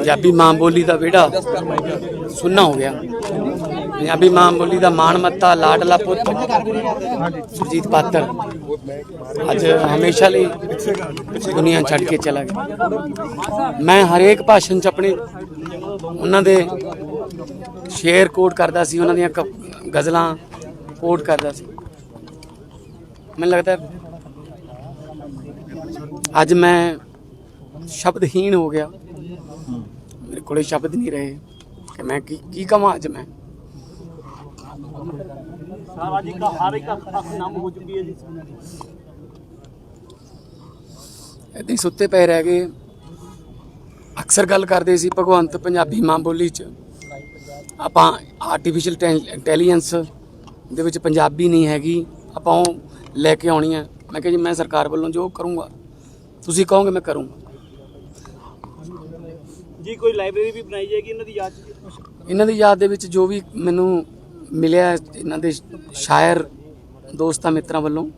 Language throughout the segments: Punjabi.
ਪੰਜਾਬੀ ਮਾਂ ਬੋਲੀ ਦਾ ਵਿਹੜਾ ਸੁੰਨਾ ਹੋ ਗਿਆ। ਪੰਜਾਬੀ ਮਾਂ ਬੋਲੀ ਦਾ ਮਾਣ ਮੱਤਾ ਲਾਡਲਾ ਪੁੱਤ ਸੁਰਜੀਤ ਪਾਤਰ ਅੱਜ ਹਮੇਸ਼ਾ ਲਈ ਦੁਨੀਆ ਛੱਡ ਕੇ ਚਲਾ ਗਿਆ। ਮੈਂ ਹਰੇਕ ਭਾਸ਼ਣ ਚ ਆਪਣੇ ਉਹਨਾਂ ਦੇ ਸ਼ੇਰ ਕੋਟ ਕਰਦਾ ਸੀ, ਉਹਨਾਂ ਦੀਆਂ ਕ- ਗਜ਼ਲਾਂ ਕੋਟ ਕਰਦਾ ਸੀ। ਮੈਨੂੰ ਲੱਗਦਾ ਅੱਜ ਮੈਂ ਸ਼ਬਦਹੀਣ ਹੋ ਗਿਆ। ਮੇਰੇ ਕੋਲੇ ਸ਼ਬਦ ਨਹੀਂ ਰਹੇ। ਕਿ ਮੈਂ ਕੀ ਕੀ ਕਵਾਂ ਅੱਜ ਮੈਂ? ਸਾਰਾ ਜੀ ਦਾ ਹਰ ਇੱਕ ਅੱਖ ਨਮ ਹੋ ਚੁੱਕੀ ਹੈ ਜੀ। ਹੀ ਸੁੱਤੇ ਪਏ ਰਹਿ ਗਏ। ਅਕਸਰ ਗੱਲ ਕਰਦੇ ਸੀ ਭਗਵੰਤ ਪੰਜਾਬੀ ਮਾਂ ਬੋਲੀ ਚ। ਆਪਾਂ ਆਰਟੀਫੀਸ਼ੀਅਲ ਇੰਟੈਲੀਜੈਂਸ ਦੇ ਵਿੱਚ ਪੰਜਾਬੀ ਨਹੀਂ ਹੈਗੀ ਆਪਾਂ ਉਹ ਲੈ ਕੇ ਆਉਣੀ ਹੈ। ਮੈਂ ਕਿਹਾ ਜੀ ਮੈਂ ਸਰਕਾਰ ਵੱਲੋਂ ਜੋ ਕਰੂੰਗਾ ਤੁਸੀਂ ਕਹੋਗੇ ਮੈਂ ਕਰੂੰਗਾ। ਜੀ ਕੋਈ ਲਾਇਬ੍ਰੇਰੀ ਵੀ ਬਣਾਈ ਜਾਏਗੀ ਇਹਨਾਂ ਦੀ ਯਾਦ ਚ? ਇਹਨਾਂ ਦੀ ਯਾਦ ਦੇ ਵਿੱਚ ਜੋ ਵੀ ਮੈਨੂੰ ਮਿਲਿਆ ਇਹਨਾਂ ਦੇ ਸ਼ਾਇਰ ਦੋਸਤਾਂ ਮਿੱਤਰਾਂ ਵੱਲੋਂ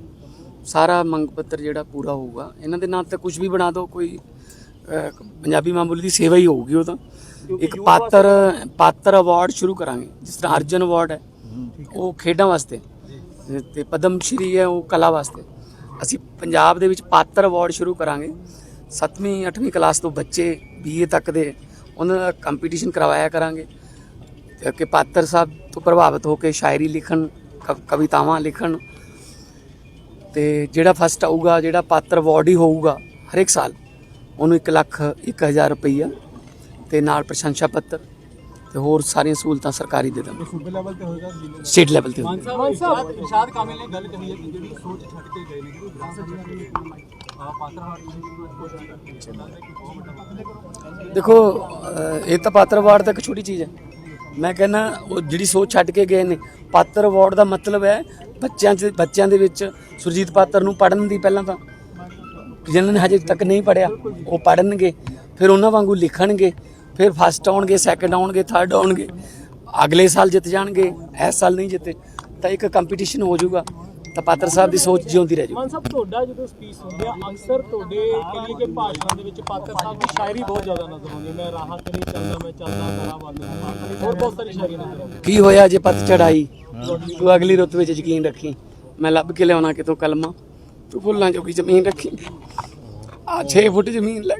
ਸਾਰਾ ਮੰਗ ਪੱਤਰ ਜਿਹੜਾ ਪੂਰਾ ਹੋਊਗਾ। ਇਹਨਾਂ ਦੇ ਨਾਂ ਤੇ ਕੁਝ ਵੀ ਬਣਾ ਦਿਓ ਕੋਈ ਅਹ, ਪੰਜਾਬੀ ਮਾਂ ਬੋਲੀ ਦੀ ਸੇਵਾ ਹੀ ਹੋਊਗੀ ਉਹ ਤਾਂ। ਇੱਕ ਪਾਤਰ ਪਾਤਰ ਅਵਾਰਡ ਸ਼ੁਰੂ ਕਰਾਂਗੇ ਜਿਸ ਤਰ੍ਹਾਂ ਅਰਜਨ ਅਵਾਰਡ ਹੈ ਉਹ ਖੇਡਾਂ ਵਾਸਤੇ। ਤੇ ਪਦਮ ਸ਼੍ਰੀ ਹੈ ਉਹ ਕਲਾ ਵਾਸਤੇ। ਅਸੀਂ ਪੰਜਾਬ ਦੇ ਵਿੱਚ ਪਾਤਰ ਅਵਾਰਡ ਸ਼ੁਰੂ ਕਰਾਂਗੇ। 7ਵੀਂ 8ਵੀਂ ਕਲਾਸ ਤੋਂ ਬੱਚੇ ਬੀਏ ਤੱਕ ਦੇ ਉਹਨਾਂ ਦਾ ਕੰਪੀਟੀਸ਼ਨ ਕਰਵਾਇਆ ਕਰਾਂਗੇ। ਕਿ ਪਾਤਰ ਸਾਹਿਬ ਤੋਂ ਪ੍ਰਭਾਵਿਤ ਹੋ ਕੇ ਸ਼ਾਇਰੀ ਲਿਖਣ ਕਵਿਤਾਵਾਂ ਲਿਖਣ। ਤੇ ਜਿਹੜਾ ਫਸਟ ਆਊਗਾ ਜਿਹੜਾ ਪਾਤਰ ਅਵਾਰਡ ਹੀ ਹੋਊਗਾ ਹਰ ਇੱਕ ਸਾਲ ਉਹਨੂੰ 1 ਲੱਖ 1000 ਰੁਪਈਆ ਤੇ ਨਾਲ ਪ੍ਰਸ਼ੰਸਾ ਪੱਤਰ ਤੇ ਹੋਰ ਸਾਰੀਆਂ ਸਹੂਲਤਾਂ ਸਰਕਾਰੀ ਦੇ ਦਾਂਗੇ। ਸੂਬੇ ਲੈਵਲ ਤੇ ਹੋਏਗਾ ਸਟੇਟ ਲੈਵਲ ਤੇ। ਮਾਨ ਸਾਹਿਬ ਇਰਸ਼ਾਦ ਕਾਮਿਲ ਨੇ ਗੱਲ ਕਹੀ ਹੈ ਕਿ ਜਿਹੜੀ ਸੋਚ ਛੱਡ ਕੇ ਗਏ ਨੇ ਕਿ ਵਿਰਾਸਤ ਦੇਖੋ ਇਹ ਤਾਂ ਪਾਤਰ ਅਵਾਰਡ ਤਾਂ ਇੱਕ ਛੋਟੀ ਚੀਜ਼ ਹੈ। ਮੈਂ ਕਹਿੰਦਾ, ਉਹ ਜਿਹੜੀ ਸੋਚ ਛੱਡ ਕੇ ਗਏ ਨੇ, ਪਾਤਰ ਅਵਾਰਡ ਦਾ ਮਤਲਬ ਹੈ ਬੱਚਿਆਂ 'ਚ ਬੱਚਿਆਂ ਦੇ ਵਿੱਚ ਸੁਰਜੀਤ ਪਾਤਰ ਨੂੰ ਪੜਨ ਦੀ ਪਹਿਲਾਂ ਤਾਂ। ਜਿਨ੍ਹਾਂ ਨੇ ਹਜੇ ਤੱਕ ਨਹੀਂ ਪੜਿਆ ਉਹ ਪੜਨਗੇ ਫਿਰ ਉਹਨਾਂ ਵਾਂਗੂ ਲਿਖਣਗੇ, ਫਿਰ ਫਸਟ ਆਉਣਗੇ ਸੈਕੰਡ ਆਉਣਗੇ ਥਰਡ ਆਉਣਗੇ, ਅਗਲੇ ਸਾਲ ਜਿੱਤ ਜਾਣਗੇ, ਇਸ ਸਾਲ ਨਹੀਂ ਜਿੱਤੇ, ਤਾਂ ਇੱਕ ਕੰਪੀਟੀਸ਼ਨ ਹੋ ਜਾਊਗਾ। ਤਾਂ ਪਾਤਰ ਸਾਹਿਬ ਦੀ ਸੋਚ ਜਿਉਂਦੀ ਰਹਿ ਮਾਨ ਸਾਹਿਬ ਤੁਹਾਡਾ ਜਦੋਂ ਸਪੀਚ ਹੁੰਦੀ ਆ ਅਕਸਰ ਤੁਹਾਡੇ ਕਹੀਏ ਕਿ ਭਾਸ਼ਣ ਦੇ ਵਿੱਚ ਪਾਤਰ ਸਾਹਿਬ ਦੀ ਸ਼ਾਇਰੀ ਬਹੁਤ ਜ਼ਿਆਦਾ ਨਜ਼ਰ ਆਉਂਦੀ ਹੈ। ਮੈਂ ਰਾਹਾਂ ਤੇ ਨਹੀਂ ਚੱਲਦਾ ਮੈਂ ਚੱਲਦਾ ਕਰਾਂ ਬੰਦ ਹੋਰ ਬਹੁਤ ਸਾਰੀ ਸ਼ਾਇਰੀ ਨਜ਼ਰ ਆਉਂਦੀ ਕੀ ਹੋਇਆ ਜੇ ਪੱਤ ਚੜਾਈ? ਤੂੰ ਅਗਲੀ ਰੁੱਤ ਵਿੱਚ ਯਕੀਨ ਰੱਖੀ। ਮੈਂ ਲੱਭ ਕੇ ਲਿਆਉਣਾ ਕਿਤੋਂ ਕਲਮਾ? ਤੂੰ ਫੁੱਲਾਂ ਜੋਗੀ ਜ਼ਮੀਨ ਰੱਖੀ। ਆ 6 ਫੁੱਟ ਜ਼ਮੀਨ ਲੈ।